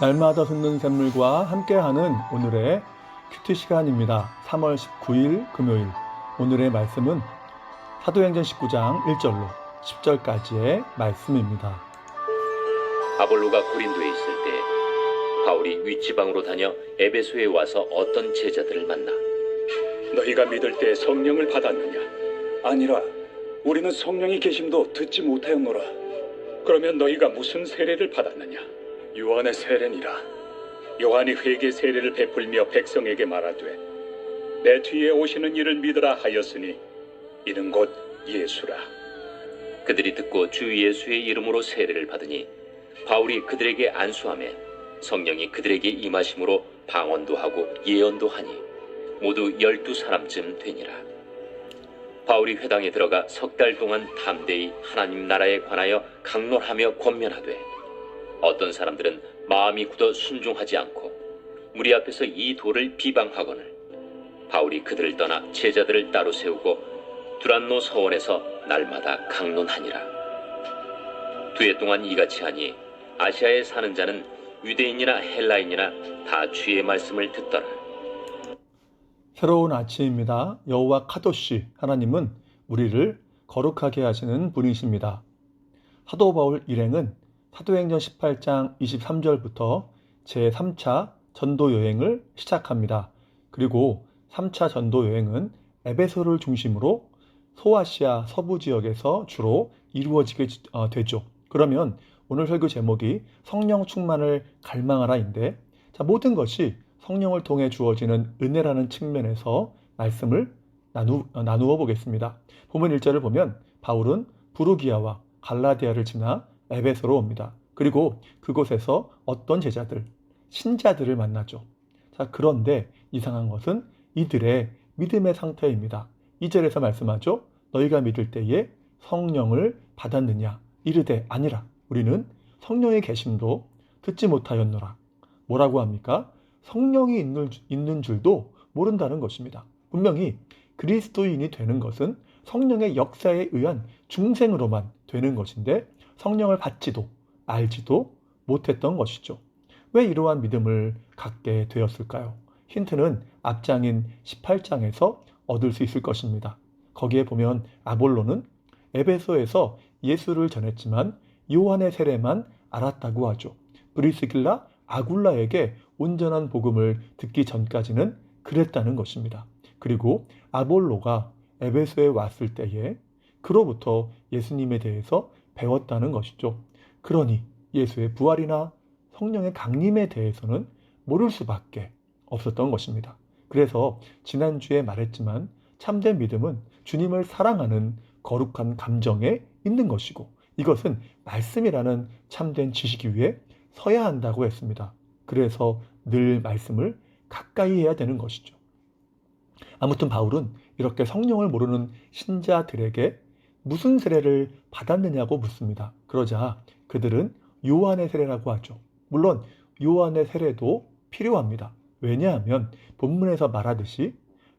날마다 솟는 샘물과 함께하는 오늘의 큐티 시간입니다. 3월 19일 금요일 오늘의 말씀은 사도행전 19장 1절로 10절까지의 말씀입니다. 아볼로가 고린도에 있을 때 바울이 윗지방으로 다녀 에베소에 와서 어떤 제자들을 만나 너희가 믿을 때 성령을 받았느냐? 아니라 우리는 성령이 계심도 듣지 못하였노라. 그러면 너희가 무슨 세례를 받았느냐? 요한의 세례니라. 요한이 회개 세례를 베풀며 백성에게 말하되 내 뒤에 오시는 이를 믿으라 하였으니 이는 곧 예수라. 그들이 듣고 주 예수의 이름으로 세례를 받으니 바울이 그들에게 안수함에 성령이 그들에게 임하심으로 방언도 하고 예언도 하니 모두 열두 사람쯤 되니라. 바울이 회당에 들어가 석 달 동안 담대히 하나님 나라에 관하여 강론하며 권면하되 어떤 사람들은 마음이 굳어 순종하지 않고 무리 앞에서 이 도를 비방하거늘 바울이 그들을 떠나 제자들을 따로 세우고 두란노 서원에서 날마다 강론하니라. 두 해 동안 이같이 하니 아시아에 사는 자는 유대인이나 헬라인이나 다 주의 말씀을 듣더라. 새로운 아침입니다. 여호와 카도시 하나님은 우리를 거룩하게 하시는 분이십니다. 사도 바울 일행은 사도행전 18장 23절부터 제3차 전도 여행을 시작합니다. 그리고 3차 전도 여행은 에베소를 중심으로 소아시아 서부 지역에서 주로 이루어지게 어, 되죠. 그러면 오늘 설교 제목이 성령 충만을 갈망하라인데 자, 모든 것이 성령을 통해 주어지는 은혜라는 측면에서 말씀을 나누, 어, 나누어 보겠습니다. 본문 1절을 보면 바울은 부르기아와 갈라디아를 지나 에베소로 옵니다. 그리고 그곳에서 어떤 제자들, 신자들을 만나죠. 자, 그런데 이상한 것은 이들의 믿음의 상태입니다. 2절에서 말씀하죠. 너희가 믿을 때에 성령을 받았느냐? 이르되 아니라 우리는 성령의 계심도 듣지 못하였노라. 뭐라고 합니까? 성령이 있는, 있는 줄도 모른다는 것입니다. 분명히 그리스도인이 되는 것은 성령의 역사에 의한 중생으로만 되는 것인데 성령을 받지도 알지도 못했던 것이죠. 왜 이러한 믿음을 갖게 되었을까요? 힌트는 앞장인 18장에서 얻을 수 있을 것입니다. 거기에 보면 아볼로는 에베소에서 예수를 전했지만 요한의 세례만 알았다고 하죠. 브리스길라 아굴라에게 온전한 복음을 듣기 전까지는 그랬다는 것입니다. 그리고 아볼로가 에베소에 왔을 때에 그로부터 예수님에 대해서 배웠다는 것이죠. 그러니 예수의 부활이나 성령의 강림에 대해서는 모를 수밖에 없었던 것입니다. 그래서 지난주에 말했지만 참된 믿음은 주님을 사랑하는 거룩한 감정에 있는 것이고 이것은 말씀이라는 참된 지식 위에 서야 한다고 했습니다. 그래서 늘 말씀을 가까이 해야 되는 것이죠. 아무튼 바울은 이렇게 성령을 모르는 신자들에게 무슨 세례를 받았느냐고 묻습니다. 그러자 그들은 요한의 세례라고 하죠. 물론 요한의 세례도 필요합니다. 왜냐하면 본문에서 말하듯이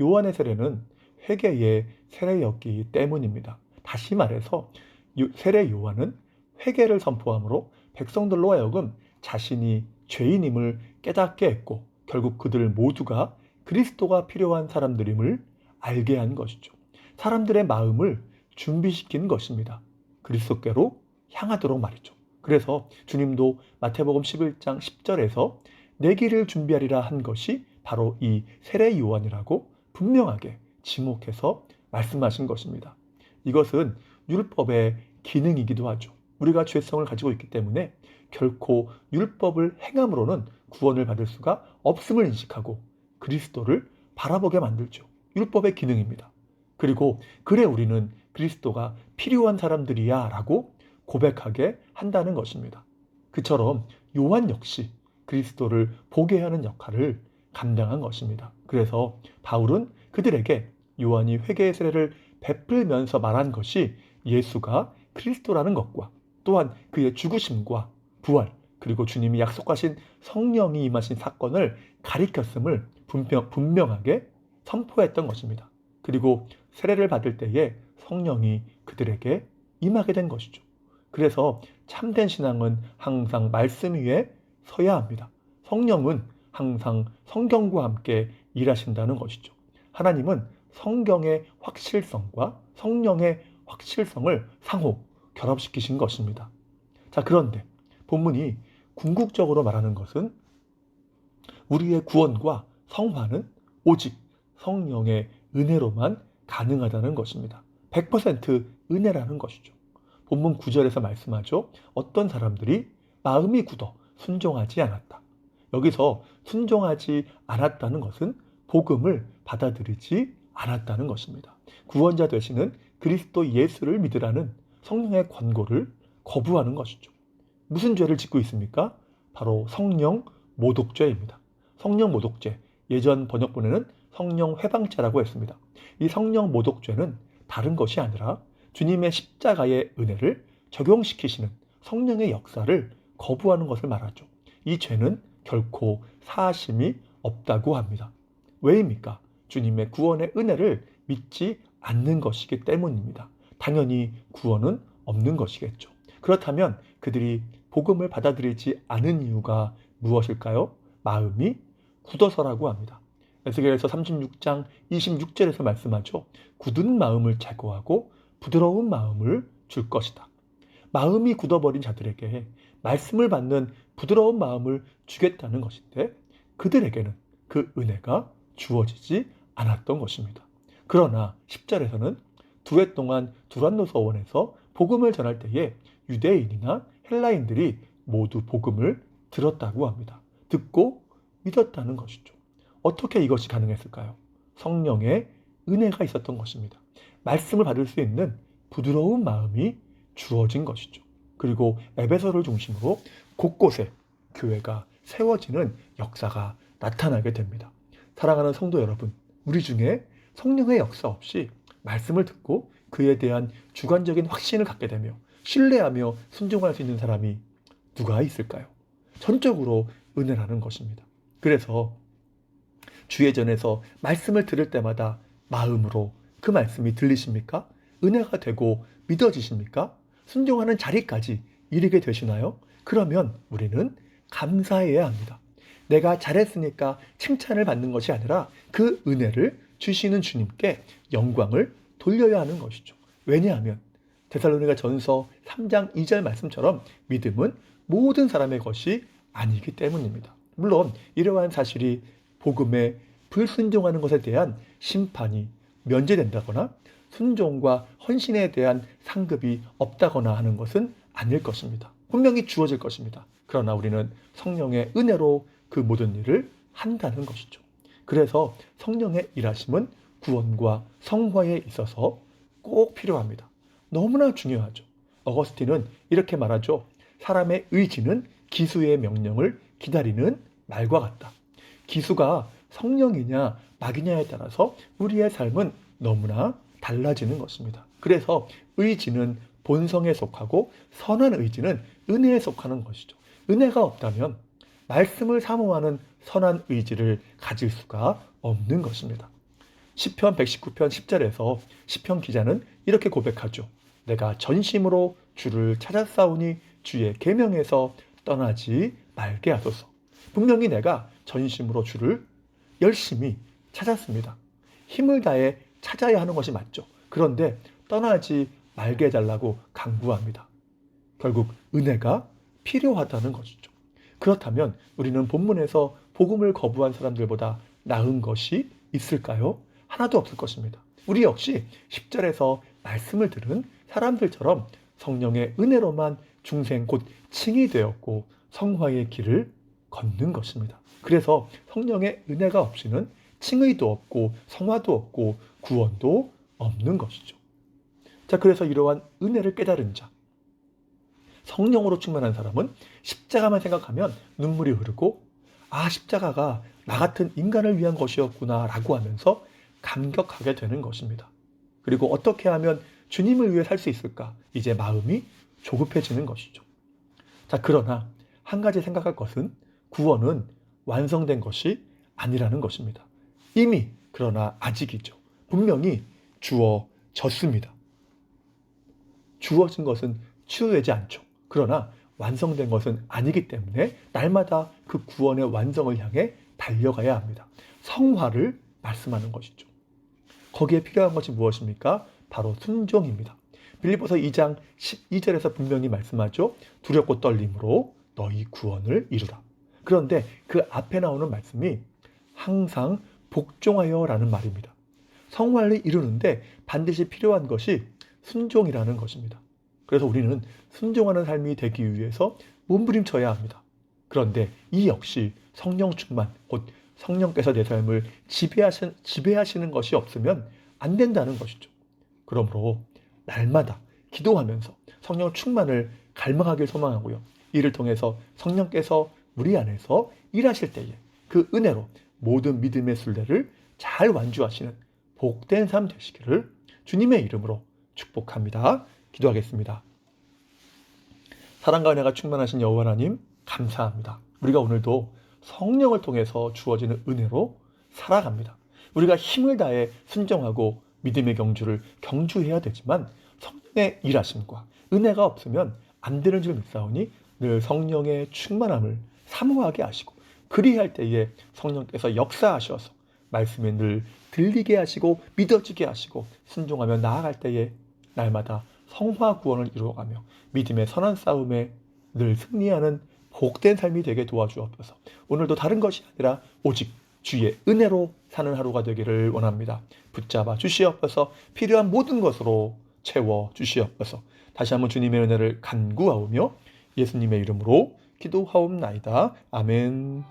요한의 세례는 회개의 세례였기 때문입니다. 다시 말해서 세례 요한은 회개를 선포함으로 백성들로 하여금 자신이 죄인임을 깨닫게 했고 결국 그들 모두가 그리스도가 필요한 사람들임을 알게 한 것이죠. 사람들의 마음을 준비시킨 것입니다. 그리스도께로 향하도록 말이죠. 그래서 주님도 마태복음 11장 10절에서 내 길을 준비하리라 한 것이 바로 이 세례 요한이라고 분명하게 지목해서 말씀하신 것입니다. 이것은 율법의 기능이기도 하죠. 우리가 죄성을 가지고 있기 때문에 결코 율법을 행함으로는 구원을 받을 수가 없음을 인식하고 그리스도를 바라보게 만들죠. 율법의 기능입니다. 그리고 그래 우리는 그리스도가 필요한 사람들이야 라고 고백하게 한다는 것입니다. 그처럼 요한 역시 그리스도를 보게 하는 역할을 감당한 것입니다. 그래서 바울은 그들에게 요한이 회개의 세례를 베풀면서 말한 것이 예수가 그리스도라는 것과 또한 그의 죽으심과 부활 그리고 주님이 약속하신 성령이 임하신 사건을 가리켰음을 분명, 분명하게 선포했던 것입니다. 그리고 세례를 받을 때에 성령이 그들에게 임하게 된 것이죠. 그래서 참된 신앙은 항상 말씀 위에 서야 합니다. 성령은 항상 성경과 함께 일하신다는 것이죠. 하나님은 성경의 확실성과 성령의 확실성을 상호 결합시키신 것입니다. 자, 그런데 본문이 궁극적으로 말하는 것은 우리의 구원과 성화는 오직 성령의 은혜로만 가능하다는 것입니다. 100% 은혜라는 것이죠. 본문 9절에서 말씀하죠. 어떤 사람들이 마음이 굳어 순종하지 않았다. 여기서 순종하지 않았다는 것은 복음을 받아들이지 않았다는 것입니다. 구원자 되시는 그리스도 예수를 믿으라는 성령의 권고를 거부하는 것이죠. 무슨 죄를 짓고 있습니까? 바로 성령 모독죄입니다. 성령 모독죄, 예전 번역본에는 성령 회방죄라고 했습니다. 이 성령 모독죄는 다른 것이 아니라 주님의 십자가의 은혜를 적용시키시는 성령의 역사를 거부하는 것을 말하죠. 이 죄는 결코 사심이 없다고 합니다. 왜입니까? 주님의 구원의 은혜를 믿지 않는 것이기 때문입니다. 당연히 구원은 없는 것이겠죠. 그렇다면 그들이 복음을 받아들이지 않은 이유가 무엇일까요? 마음이 굳어서라고 합니다. 에스겔에서 36장 26절에서 말씀하죠. 굳은 마음을 제거하고 부드러운 마음을 줄 것이다. 마음이 굳어버린 자들에게 말씀을 받는 부드러운 마음을 주겠다는 것인데 그들에게는 그 은혜가 주어지지 않았던 것입니다. 그러나 10절에서는 두 해 동안 두란노 서원에서 복음을 전할 때에 유대인이나 헬라인들이 모두 복음을 들었다고 합니다. 듣고 믿었다는 것이죠. 어떻게 이것이 가능했을까요? 성령의 은혜가 있었던 것입니다. 말씀을 받을 수 있는 부드러운 마음이 주어진 것이죠. 그리고 에베소를 중심으로 곳곳에 교회가 세워지는 역사가 나타나게 됩니다. 사랑하는 성도 여러분, 우리 중에 성령의 역사 없이 말씀을 듣고 그에 대한 주관적인 확신을 갖게 되며 신뢰하며 순종할 수 있는 사람이 누가 있을까요? 전적으로 은혜라는 것입니다. 그래서 주예전에서 말씀을 들을 때마다 마음으로 그 말씀이 들리십니까? 은혜가 되고 믿어지십니까? 순종하는 자리까지 이르게 되시나요? 그러면 우리는 감사해야 합니다. 내가 잘했으니까 칭찬을 받는 것이 아니라 그 은혜를 주시는 주님께 영광을 돌려야 하는 것이죠. 왜냐하면 데살로니가 전서 3장 2절 말씀처럼 믿음은 모든 사람의 것이 아니기 때문입니다. 물론 이러한 사실이 복음에 불순종하는 것에 대한 심판이 면제된다거나 순종과 헌신에 대한 상급이 없다거나 하는 것은 아닐 것입니다. 분명히 주어질 것입니다. 그러나 우리는 성령의 은혜로 그 모든 일을 한다는 것이죠. 그래서 성령의 일하심은 구원과 성화에 있어서 꼭 필요합니다. 너무나 중요하죠. 어거스틴은 이렇게 말하죠. 사람의 의지는 기수의 명령을 기다리는 말과 같다. 기수가 성령이냐 낙이냐에 따라서 우리의 삶은 너무나 달라지는 것입니다. 그래서 의지는 본성에 속하고 선한 의지는 은혜에 속하는 것이죠. 은혜가 없다면 말씀을 사모하는 선한 의지를 가질 수가 없는 것입니다. 시편 119편 10절에서 시편 기자는 이렇게 고백하죠. 내가 전심으로 주를 찾았사오니 주의 계명에서 떠나지 말게 하소서. 분명히 내가 전심으로 주를 열심히 찾았습니다. 힘을 다해 찾아야 하는 것이 맞죠. 그런데 떠나지 말게 해달라고 강구합니다. 결국 은혜가 필요하다는 것이죠. 그렇다면 우리는 본문에서 복음을 거부한 사람들보다 나은 것이 있을까요? 하나도 없을 것입니다. 우리 역시 10절에서 말씀을 들은 사람들처럼 성령의 은혜로만 중생 곧 칭이 되었고 성화의 길을 걷는 것입니다. 그래서 성령의 은혜가 없이는 칭의도 없고 성화도 없고 구원도 없는 것이죠. 자, 그래서 이러한 은혜를 깨달은 자, 성령으로 충만한 사람은 십자가만 생각하면 눈물이 흐르고 아, 십자가가 나 같은 인간을 위한 것이었구나 라고 하면서 감격하게 되는 것입니다. 그리고 어떻게 하면 주님을 위해 살 수 있을까? 이제 마음이 조급해지는 것이죠. 자, 그러나 한 가지 생각할 것은 구원은 완성된 것이 아니라는 것입니다. 이미 그러나 아직이죠. 분명히 주어졌습니다. 주어진 것은 치유되지 않죠. 그러나 완성된 것은 아니기 때문에 날마다 그 구원의 완성을 향해 달려가야 합니다. 성화를 말씀하는 것이죠. 거기에 필요한 것이 무엇입니까? 바로 순종입니다. 빌립보서 2장 12절에서 분명히 말씀하죠. 두렵고 떨림으로 너희 구원을 이루라. 그런데 그 앞에 나오는 말씀이 항상 복종하여라는 말입니다. 성화를 이루는데 반드시 필요한 것이 순종이라는 것입니다. 그래서 우리는 순종하는 삶이 되기 위해서 몸부림쳐야 합니다. 그런데 이 역시 성령 충만, 곧 성령께서 내 삶을 지배하신, 지배하시는 것이 없으면 안 된다는 것이죠. 그러므로 날마다 기도하면서 성령 충만을 갈망하길 소망하고요. 이를 통해서 성령께서 우리 안에서 일하실 때에 그 은혜로 모든 믿음의 순례를 잘 완주하시는 복된 삶 되시기를 주님의 이름으로 축복합니다. 기도하겠습니다. 사랑과 은혜가 충만하신 여호와 하나님 감사합니다. 우리가 오늘도 성령을 통해서 주어지는 은혜로 살아갑니다. 우리가 힘을 다해 순종하고 믿음의 경주를 경주해야 되지만 성령의 일하심과 은혜가 없으면 안 되는 줄 믿사오니 늘 성령의 충만함을 사모하게 하시고 그리할 때에 성령께서 역사하셔서 말씀에 늘 들리게 하시고 믿어지게 하시고 순종하며 나아갈 때에 날마다 성화 구원을 이루어가며 믿음의 선한 싸움에 늘 승리하는 복된 삶이 되게 도와주옵소서. 오늘도 다른 것이 아니라 오직 주의 은혜로 사는 하루가 되기를 원합니다. 붙잡아 주시옵소서 필요한 모든 것으로 채워 주시옵소서. 다시 한번 주님의 은혜를 간구하오며 예수님의 이름으로 기도하옵나이다. 아멘.